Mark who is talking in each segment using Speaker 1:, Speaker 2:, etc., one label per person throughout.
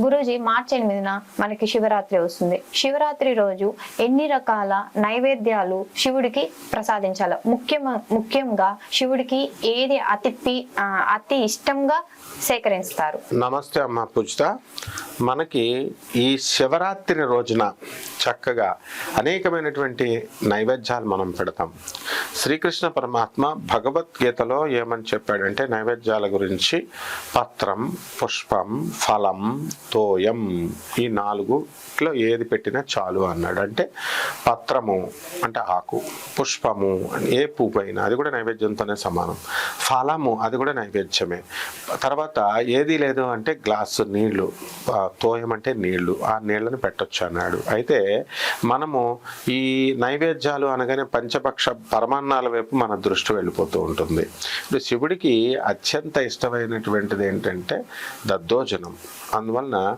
Speaker 1: గురూజీ మార్చి ఎనిమిదిన మనకి శివరాత్రి వస్తుంది. శివరాత్రి రోజు ఎన్ని రకాల నైవేద్యాలు శివుడికి ప్రసాదించాలి ముఖ్యం ముఖ్యంగా శివుడికి ఏది అతి అతి ఇష్టంగా సేకరిస్తారు?
Speaker 2: నమస్తే అమ్మ పూజిత. మనకి ఈ శివరాత్రి రోజున చక్కగా అనేకమైనటువంటి నైవేద్యాలు మనం పెడతాం. శ్రీకృష్ణ పరమాత్మ భగవద్గీతలో ఏమని చెప్పాడంటే నైవేద్యాల గురించి పత్రం పుష్పం ఫలం తోయం ఈ నాలుగులో ఏది పెట్టినా చాలు అన్నాడు. అంటే పత్రము అంటే ఆకు పుష్పము ఏ పువ్వు అయినా అది కూడా నైవేద్యంతోనే సమానం. ఫలము అది కూడా నైవేద్యమే. తర్వాత ఏది లేదు అంటే గ్లాసు నీళ్ళు తోయం అంటే నీళ్ళు ఆ నీళ్ళను పెట్టొచ్చు అన్నాడు. అయితే మనము ఈ నైవేద్యాలు అనగానే పంచపక్ష పరమాన్నాల వైపు మన దృష్టి వెళ్ళిపోతూ ఉంటుంది. ఇప్పుడు శివుడికి అత్యంత ఇష్టమైనటువంటిది ఏంటంటే దద్దోజనం. అందువలన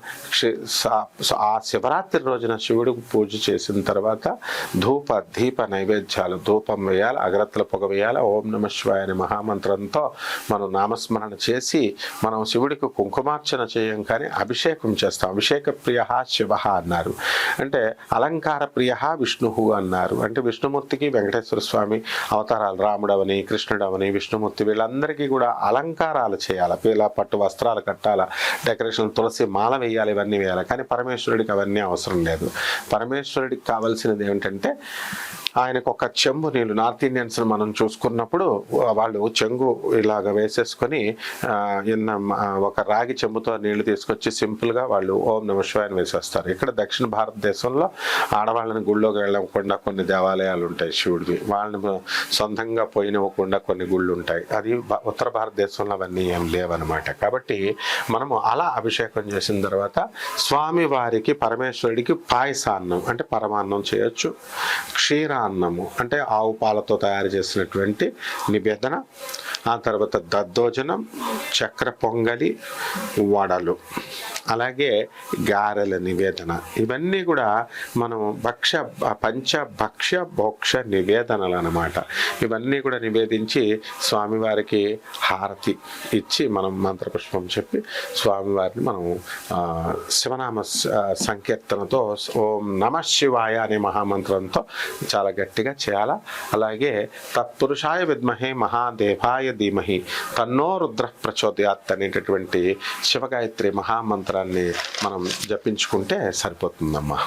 Speaker 2: సా- ఆ శివరాత్రి రోజున శివుడికి పూజ చేసిన తర్వాత ధూప దీప నైవేద్యాలు ధూపం వేయాలి అగరత్తుల పొగ వేయాలి ఓం నమ శివాయ అనే మహామంత్రంతో మనం నామస్మరణ చేసి మనం శివుడికి కుంకుమార్చన చేయం కానీ అభిషేకం చేస్తాం. అభిషేక ప్రియ శివ అన్నారు. అంటే అలంకార ప్రియ విష్ణు అన్నారు. అంటే విష్ణుమూర్తికి వెంకటేశ్వర స్వామి అవతారాలు రాముడవని కృష్ణుడవని విష్ణుమూర్తి వీళ్ళందరికీ కూడా అలంకారాలు చేయాలి. ఇలా పట్టు వస్త్రాలు కట్టాల. డెకరేషన్ తులసి మాల వేయాలి ఇవన్నీ వేయాలి. కానీ పరమేశ్వరుడికి అవన్నీ అవసరం లేదు. పరమేశ్వరుడికి కావాల్సినది ఏమిటంటే ఆయనకు ఒక చెంబు నీళ్ళు నార్త్ ఇండియన్స్ మనం చూసుకున్నప్పుడు వాళ్ళు చెంగు ఇలాగ వేసేసుకొని ఇన్న ఒక రాగి చెంబుతో నీళ్ళు తీసుకొచ్చి సింపుల్గా వాళ్ళు ఓం నమ వేసేస్తారు. ఇక్కడ దక్షిణ భారతదేశంలో ఆడవాళ్ళని గుళ్ళోకి వెళ్ళకుండా కొన్ని దేవాలయాలు ఉంటాయి శివుడివి. వాళ్ళని సొంతంగా పోయినవ్వకుండా కొన్ని గుళ్ళు ఉంటాయి అది ఉత్తర భారతదేశంలో అవన్నీ ఏం లేవన్నమాట. కాబట్టి మనము అలా అభిషేకం చేసిన తర్వాత స్వామి వారికి పరమేశ్వరుడికి పాయసాన్నం అంటే పరమాన్నం చేయొచ్చు. క్షీరాన్నము అంటే ఆవు పాలతో తయారు చేసినటువంటి నివేదన ఆ తర్వాత దద్దోజనం చక్ర పొంగలి వడలు. అలాగే గారెల నివేదన. ఇవన్నీ కూడా మనం భక్ష పంచ భక్ష భోక్ష నివేదనలు అన్నమాట ఇవన్నీ కూడా నివేదించి స్వామివారికి హారతి ఇచ్చి మనం మంత్రపుష్పం చెప్పి స్వామివారిని మనం శివనామ స- సంకీర్తనతో ఓం నమ శివాయ అనే మహామంత్రంతో చాలా గట్టిగా చేయాలా? అలాగే తత్పురుషాయ విద్మహే మహాదేవాయ ధీమహి. తన్నో రుద్ర ప్రచోదయాత్ అనేటటువంటి శివగాయత్రి మహామంత్రాన్ని మనం జపించుకుంటే సరిపోతుందమ్మా.